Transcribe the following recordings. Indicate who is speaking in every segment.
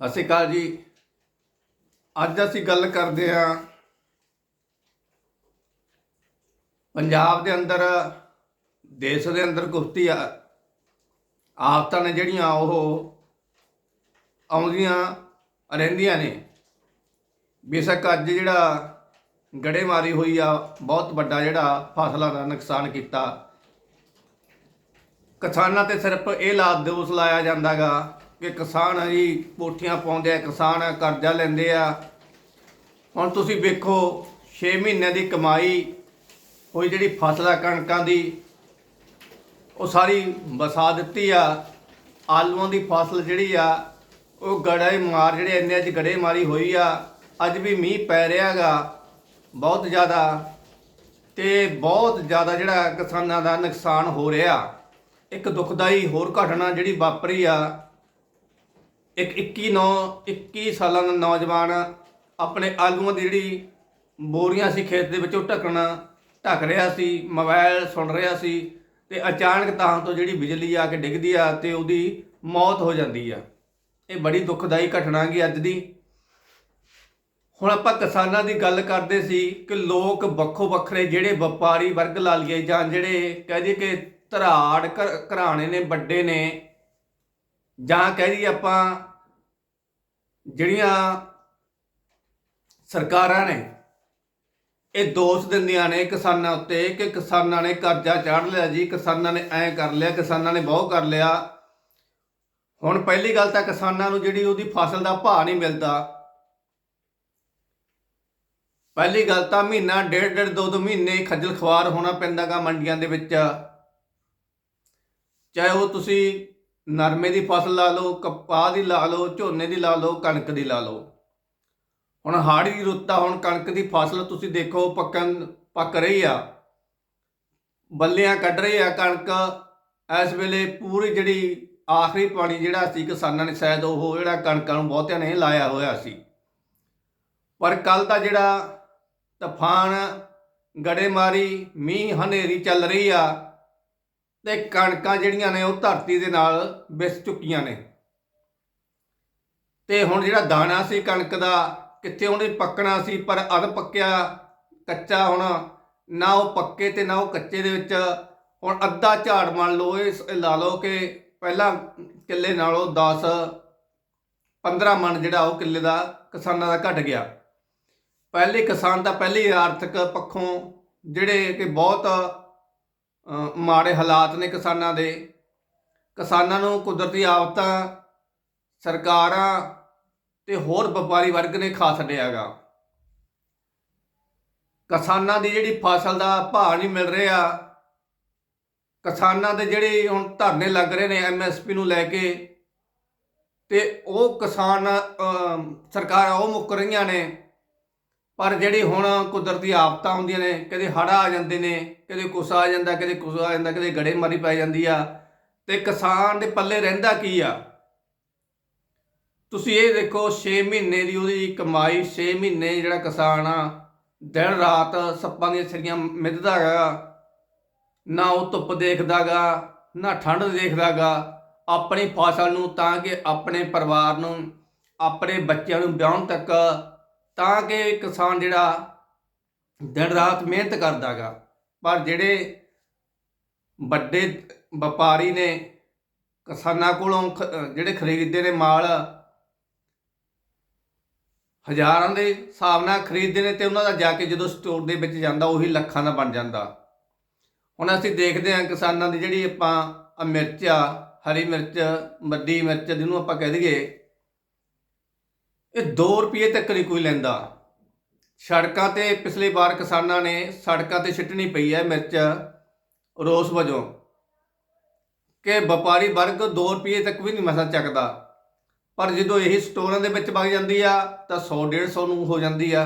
Speaker 1: ਸਤਿ ਸ਼੍ਰੀ ਅਕਾਲ ਜੀ। ਅੱਜ ਅਸੀਂ ਗੱਲ ਕਰਦੇ ਹਾਂ ਪੰਜਾਬ ਦੇ ਅੰਦਰ, ਦੇਸ਼ ਦੇ ਅੰਦਰ ਕੁਸ਼ਤੀ ਆ ਆਫਤਾਂ ਨੇ ਜਿਹੜੀਆਂ ਉਹ ਆਉਂਦੀਆਂ ਰਹਿੰਦੀਆਂ ਨੇ। ਬੇਸ਼ੱਕ ਅੱਜ ਜਿਹੜਾ ਗੜੇਮਾਰੀ ਹੋਈ ਆ, ਬਹੁਤ ਵੱਡਾ ਜਿਹੜਾ ਫਸਲਾਂ ਦਾ ਨੁਕਸਾਨ ਕੀਤਾ। ਕਿਸਾਨਾਂ ਤੇ ਸਿਰਫ ਇਹ ਲਾਦ ਦੋਸ਼ ਲਾਇਆ ਜਾਂਦਾਗਾ। ਕਿ ਕਿਸਾਨ ਆ ਜੀ ਕੋਠੀਆਂ ਪਾਉਂਦੇ ਆ, ਕਿਸਾਨ ਕਰਜ਼ਾ ਲੈਂਦੇ ਆ। ਹੁਣ ਤੁਸੀਂ ਵੇਖੋ 6 ਮਹੀਨਿਆਂ ਦੀ ਕਮਾਈ ਹੋਈ, ਜਿਹੜੀ ਫਸਲ ਆ ਕਣਕਾਂ ਦੀ, ਉਹ ਸਾਰੀ ਵਸਾ ਦਿੱਤੀ ਆ। ਆਲੂਆਂ ਦੀ ਫਸਲ ਜਿਹੜੀ ਆ, ਉਹ ਗੜੇ ਮਾਰ, ਜਿਹੜੇ ਇੰਨੇ ਅੱਜ ਗੜੇ ਮਾਰੀ ਹੋਈ ਆ। ਅੱਜ ਵੀ ਮੀਂਹ ਪੈ ਰਿਹਾਗਾ ਬਹੁਤ ਜ਼ਿਆਦਾ। ਤੇ ਬਹੁਤ ਜ਼ਿਆਦਾ ਜਿਹੜਾ ਕਿਸਾਨਾਂ ਦਾ ਨੁਕਸਾਨ ਹੋ ਰਿਹਾ। ਇੱਕ ਦੁਖਦਾਈ ਹੋਰ ਘਟਨਾ ਜਿਹੜੀ ਵਾਪਰੀ ਆ ਇੱਕ 21 ਨੌ 21 ਸਾਲਾਂ ਦਾ ਨੌਜਵਾਨ ਆਪਣੇ ਆਲੂਆਂ ਦੀ ਜਿਹੜੀ ਬੋਰੀਆਂ ਸੀ ਖੇਤ ਦੇ ਵਿੱਚੋਂ ਢੱਕਣਾ ਢੱਕ ਰਿਹਾ ਸੀ ਮੋਬਾਈਲ ਸੁਣ ਰਿਹਾ ਸੀ ਤੇ ਅਚਾਨਕ ਤਾਂ ਤੋਂ ਜਿਹੜੀ ਬਿਜਲੀ ਆ ਕੇ ਡਿੱਗਦੀ ਆ ਤੇ ਉਹਦੀ ਮੌਤ ਹੋ ਜਾਂਦੀ ਆ। ਇਹ ਬੜੀ ਦੁਖਦਾਈ ਘਟਨਾ ਗਈ ਅੱਜ ਦੀ। ਹੁਣ ਆਪਾਂ ਕਿਸਾਨਾਂ ਦੀ ਗੱਲ ਕਰਦੇ ਸੀ ਕਿ ਲੋਕ ਵੱਖੋ ਵੱਖਰੇ ਜਿਹੜੇ ਵਪਾਰੀ ਵਰਗ ਲਾ ਲਈਏ ਜਾਂ ਜਿਹੜੇ ਕਹਿ ਦਈਏ ਕਿ ਧਰਾੜ ਘਰ- ਘਰਾਣੇ ਨੇ, ਵੱਡੇ ਨੇ ਜਾਂ ਕਹਿ ਦਈਏ ਆਪਾਂ ਜਿਹੜੀਆਂ ਸਰਕਾਰਾਂ ਨੇ, ਇਹ ਦੋਸ਼ ਦਿੰਦੀਆਂ ਨੇ ਕਿਸਾਨਾਂ ਉੱਤੇ ਕਿ ਕਿਸਾਨਾਂ ਨੇ ਕਰਜ਼ਾ ਚਾੜ ਲਿਆ ਜੀ, ਕਿਸਾਨਾਂ ਨੇ ਐਂ ਕਰ ਲਿਆ, ਕਿਸਾਨਾਂ ਨੇ ਬਹੁਤ ਕਰ ਲਿਆ। ਹੁਣ ਪਹਿਲੀ ਗੱਲ ਤਾਂ ਕਿਸਾਨਾਂ ਨੂੰ ਜਿਹੜੀ ਉਹਦੀ ਫਸਲ ਦਾ ਭਾਅ ਨਹੀਂ ਮਿਲਦਾ। ਪਹਿਲੀ ਗੱਲ ਤਾਂ ਮਹੀਨਾ, ਡੇਢ ਡੇਢ ਦੋ ਦੋ ਮਹੀਨੇ ਖੱਜਲ ਖਵਾਰ ਹੋਣਾ ਪੈਂਦਾਗਾ ਮੰਡੀਆਂ ਦੇ ਵਿੱਚ। ਚਾਹੇ ਉਹ ਤੁਸੀਂ ਨਰਮੇ ਦੀ ਫਸਲ ਲਾ ਲਓ ਕਪਾਹ ਦੀ ਲਾ ਲਓ, ਝੋਨੇ ਦੀ ਲਾ ਲਓ, ਕਣਕ ਦੀ ਲਾ ਲਓ। ਹੁਣ ਹਾੜੀ ਦੀ ਰੁੱਤ ਆ, ਹੁਣ ਕਣਕ ਦੀ ਫਸਲ ਤੁਸੀਂ ਦੇਖੋ, ਪੱਕਣ ਪੱਕ ਰਹੀ ਆ। ਬੱਲਿਆਂ ਕੱਢ ਰਹੀ ਆ ਕਣਕ। ਇਸ ਵੇਲੇ ਪੂਰੀ ਜਿਹੜੀ ਆਖਰੀ ਪਾਣੀ ਜਿਹੜਾ ਸੀ ਕਿਸਾਨਾਂ ਨੇ, ਸ਼ਾਇਦ ਉਹ ਜਿਹੜਾ ਕਣਕਾਂ ਨੂੰ ਬਹੁਤਿਆਂ ਨੇ ਲਾਇਆ ਹੋਇਆ ਸੀ। ਪਰ ਕੱਲ ਦਾ ਜਿਹੜਾ ਤੂਫਾਨ, ਗੜੇਮਾਰੀ, ਮੀਂਹ ਹਨੇਰੀ ਚੱਲ ਰਹੀ ਆ। ਤੇ ਕਣਕਾਂ ਜਿਹੜੀਆਂ ਨੇ ਉਹ ਧਰਤੀ ਦੇ ਨਾਲ ਵਿਸ ਚੁੱਕੀਆਂ ਨੇ। ਤੇ ਹੁਣ ਜਿਹੜਾ ਦਾਣਾ ਸੀ ਕਣਕ ਦਾ, ਕਿੱਥੇ ਉਹਨੇ ਪੱਕਣਾ ਸੀ, ਪਰ ਅਧ ਪੱਕਿਆ ਕੱਚਾ ਹੁਣ ਨਾ ਉਹ ਪੱਕੇ ਤੇ ਨਾ ਉਹ ਕੱਚੇ ਦੇ ਵਿੱਚ। ਹੁਣ ਅੱਧਾ ਝਾੜ ਮੰਨ ਲਓ, ਇਹ ਲਾ ਲਓ ਕਿ ਪਹਿਲਾਂ ਕਿੱਲੇ ਨਾਲੋਂ 10 15 ਮਣ ਜਿਹੜਾ ਉਹ ਕਿੱਲੇ ਦਾ ਕਿਸਾਨਾਂ ਦਾ ਘਟ ਗਿਆ। ਪਹਿਲੇ ਕਿਸਾਨ ਤਾਂ ਪਹਿਲੇ ਆਰਥਿਕ ਪੱਖੋਂ ਜਿਹੜੇ ਕਿ ਬਹੁਤ ਮਾੜੇ ਹਾਲਾਤ ਨੇ ਕਿਸਾਨਾਂ ਦੇ। ਕਿਸਾਨਾਂ ਨੂੰ ਕੁਦਰਤੀ ਆਫਤਾਂ, ਸਰਕਾਰਾਂ ਤੇ ਹੋਰ ਵਪਾਰੀ ਵਰਗ ਨੇ ਖਾ ਛੱਡਿਆਗਾ ਕਿਸਾਨਾਂ ਦੀ ਜਿਹੜੀ ਫਸਲ ਦਾ ਭਾਅ ਨਹੀਂ ਮਿਲ ਰਿਹਾ। ਕਿਸਾਨਾਂ ਦੇ ਜਿਹੜੇ ਹੁਣ ਧਰਨੇ ਲੱਗ ਰਹੇ ਨੇ ਐਮਐਸਪੀ ਨੂੰ ਲੈ ਕੇ ਤੇ ਉਹ ਕਿਸਾਨ ਸਰਕਾਰਾਂ ਉਹ ਮੁੱਕ ਰਹੀਆਂ ਨੇ। ਪਰ ਜਿਹੜੀ ਹੁਣ ਕੁਦਰਤੀ ਆਫਤਾਂ ਹੁੰਦੀਆਂ ਨੇ, ਕਦੇ ਹੜ੍ਹ ਆ ਜਾਂਦੇ ਨੇ, ਕਦੇ ਕੁਛ ਆ ਜਾਂਦਾ, ਕਦੇ ਕੁਛ ਆ ਜਾਂਦਾ, ਕਦੇ ਗੜੇਮਾਰੀ ਪੈ ਜਾਂਦੀ ਆ। ਤੇ ਕਿਸਾਨ ਦੇ ਪੱਲੇ ਰਹਿੰਦਾ ਕੀ ਆ? ਤੁਸੀਂ ਇਹ ਦੇਖੋ 6 ਮਹੀਨੇ ਦੀ ਉਹਦੀ ਕਮਾਈ 6 ਮਹੀਨੇ ਜਿਹੜਾ ਕਿਸਾਨ ਆ, ਦਿਨ ਰਾਤ ਸੱਪਾਂ ਦੀਆਂ ਛੜੀਆਂ ਮਿੱਧਦਾ ਹੈਗਾ ਨਾ ਉਹ ਧੁੱਪ ਦੇਖਦਾਗਾ ਨਾ ਠੰਡ ਦੇਖਦਾਗਾ ਆਪਣੀ ਫਸਲ ਨੂੰ ਤਾਂ ਕਿ ਆਪਣੇ ਪਰਿਵਾਰ ਨੂੰ, ਆਪਣੇ ਬੱਚਿਆਂ ਨੂੰ ਵਿਆਹਣ ਤੱਕ ਤਾਂ ਕਿ ਕਿਸਾਨ ਜਿਹੜਾ ਦਿਨ ਰਾਤ ਮਿਹਨਤ ਕਰਦਾਗਾ। ਪਰ ਜਿਹੜੇ ਵੱਡੇ ਵਪਾਰੀ ਨੇ, ਕਿਸਾਨਾਂ ਕੋਲੋਂ ਖ- ਜਿਹੜੇ ਖਰੀਦਦੇ ਨੇ ਮਾਲ, ਹਜ਼ਾਰਾਂ ਦੇ ਹਿਸਾਬ ਨਾਲ ਖਰੀਦਦੇ ਨੇ ਤੇ ਉਹਨਾਂ ਦਾ ਜਾ ਕੇ ਜਦੋਂ ਸਟੋਰ ਦੇ ਵਿੱਚ ਜਾਂਦਾ, ਉਹੀ ਲੱਖਾਂ ਦਾ ਬਣ ਜਾਂਦਾ। ਹੁਣ ਅਸੀਂ ਦੇਖਦੇ ਹਾਂ ਕਿਸਾਨਾਂ ਦੀ ਜਿਹੜੀ ਆਪਾਂ ਮਿਰਚ ਆ, ਹਰੀ ਮਿਰਚ ਮੱਡੀ ਮਿਰਚ ਜਿਹਨੂੰ ਆਪਾਂ ਕਹਿ ਦਈਏ ਇਹ 2 ਰੁਪਏ ਤੱਕ ਨਹੀਂ ਕੋਈ ਲੈਂਦਾ। ਸੜਕਾਂ ਤੇ ਪਿਛਲੀ ਵਾਰ ਕਿਸਾਨਾਂ ਨੇ ਸੜਕਾਂ ਤੇ ਛਿੱਟਣੀ ਪਈ ਹੈ ਮਿਰਚ ਰੋਸ ਵਜੋਂ। ਕਿ ਵਪਾਰੀ ਵਰਗ 2 ਰੁਪਏ ਤੱਕ ਵੀ ਨਹੀਂ ਮਸਾ ਚੱਕਦਾ। ਪਰ ਜਦੋਂ ਇਹ ਸਟੋਰਾਂ ਦੇ ਵਿੱਚ ਵਗ ਜਾਂਦੀ ਆ, ਤਾਂ 100 150 ਨੂੰ ਹੋ ਜਾਂਦੀ ਆ।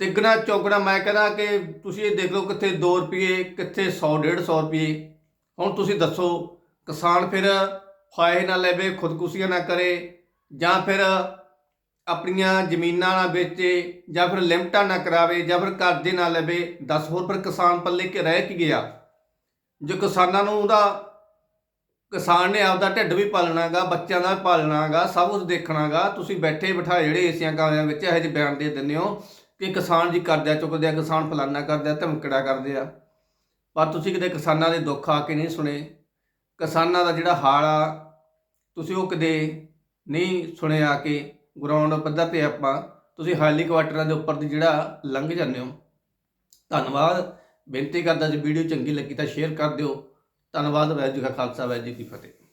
Speaker 1: ਤਿੱਗਣਾ, ਚੌਗਣਾ, ਮੈਂ ਕਹਿੰਦਾ ਕਿ ਤੁਸੀਂ ਇਹ ਦੇਖ ਲਓ ਕਿੱਥੇ 2 ਰੁਪਏ, ਕਿੱਥੇ 100 150 ਰੁਪਏ। ਹੁਣ ਤੁਸੀਂ ਦੱਸੋ, ਕਿਸਾਨ ਫਿਰ ਫਾਇਦੇ ਨਾ ਲੈਵੇ, ਖੁਦਕੁਸ਼ੀਆਂ ਨਾ ਕਰੇ ਜਾਂ ਫਿਰ ਆਪਣੀਆਂ ਜ਼ਮੀਨਾਂ ਨਾ ਵੇਚੇ, ਜਾਂ ਫਿਰ ਲਿਮਟਾਂ ਨਾ ਕਰਾਵੇ, ਜਾਂ ਫਿਰ ਕਰਜ਼ੇ ਨਾ ਲਵੇ 10 ਹੋਰ ਫਿਰ ਕਿਸਾਨ ਪੱਲੇ ਕਿ ਰਹਿ ਕੀ ਗਿਆ? ਜੋ ਕਿਸਾਨਾਂ ਨੂੰ ਉਹਦਾ, ਕਿਸਾਨ ਨੇ ਆਪਦਾ ਢਿੱਡ ਵੀ ਪਾਲਣਾਗਾ, ਬੱਚਿਆਂ ਦਾ ਵੀ ਪਾਲਣਾਗਾ, ਸਭ ਕੁਝ ਦੇਖਣਾਗਾ। ਤੁਸੀਂ ਬੈਠੇ ਬਿਠਾਏ ਜਿਹੜੇ ਏਸੀਆਂ ਕਾਮਿਆਂ ਵਿੱਚ ਇਹੋ ਜਿਹੇ ਬਿਆਨ ਦੇ ਦਿੰਦੇ ਹੋ ਕਿ ਕਿਸਾਨ ਜੀ ਕਰਜ਼ਾ ਚੁੱਕਦੇ ਆ, ਕਿਸਾਨ ਫਲਾਨਾ ਕਰਦੇ ਆ ਧਮਕੜਾ ਕਰਦੇ ਆ। ਪਰ ਤੁਸੀਂ ਕਿਤੇ ਕਿਸਾਨਾਂ ਦੇ ਦੁੱਖ ਆ ਕੇ ਨਹੀਂ ਸੁਣੇ? ਕਿਸਾਨਾਂ ਦਾ ਜਿਹੜਾ ਹਾਲ ਆ, ਤੁਸੀਂ ਉਹ ਕਦੇ ਨਹੀਂ ਸੁਣਿਆ ਕਿ ਗਰਾਊਂਡ ਪੱਧਰ ਤੇ ਆਪਾਂ ਤੁਸੀਂ ਹਾਲੀ ਕੁਆਟਰਾਂ ਦੇ ਉੱਪਰ ਦੀ ਜਿਹੜਾ ਲੰਘ ਜਾਂਦੇ ਹੋ। ਧੰਨਵਾਦ। ਬੇਨਤੀ ਕਰਦਾ ਜੇ ਵੀਡੀਓ ਚੰਗੀ ਲੱਗੀ ਤਾਂ ਸ਼ੇਅਰ ਕਰ ਦਿਓ। ਧੰਨਵਾਦ। ਵਾਹਿਗੁਰੂ ਜੀ ਕਾ ਖਾਲਸਾ। ਵਾਹਿਗੁਰੂ ਜੀ ਕੀ ਫਤਿਹ।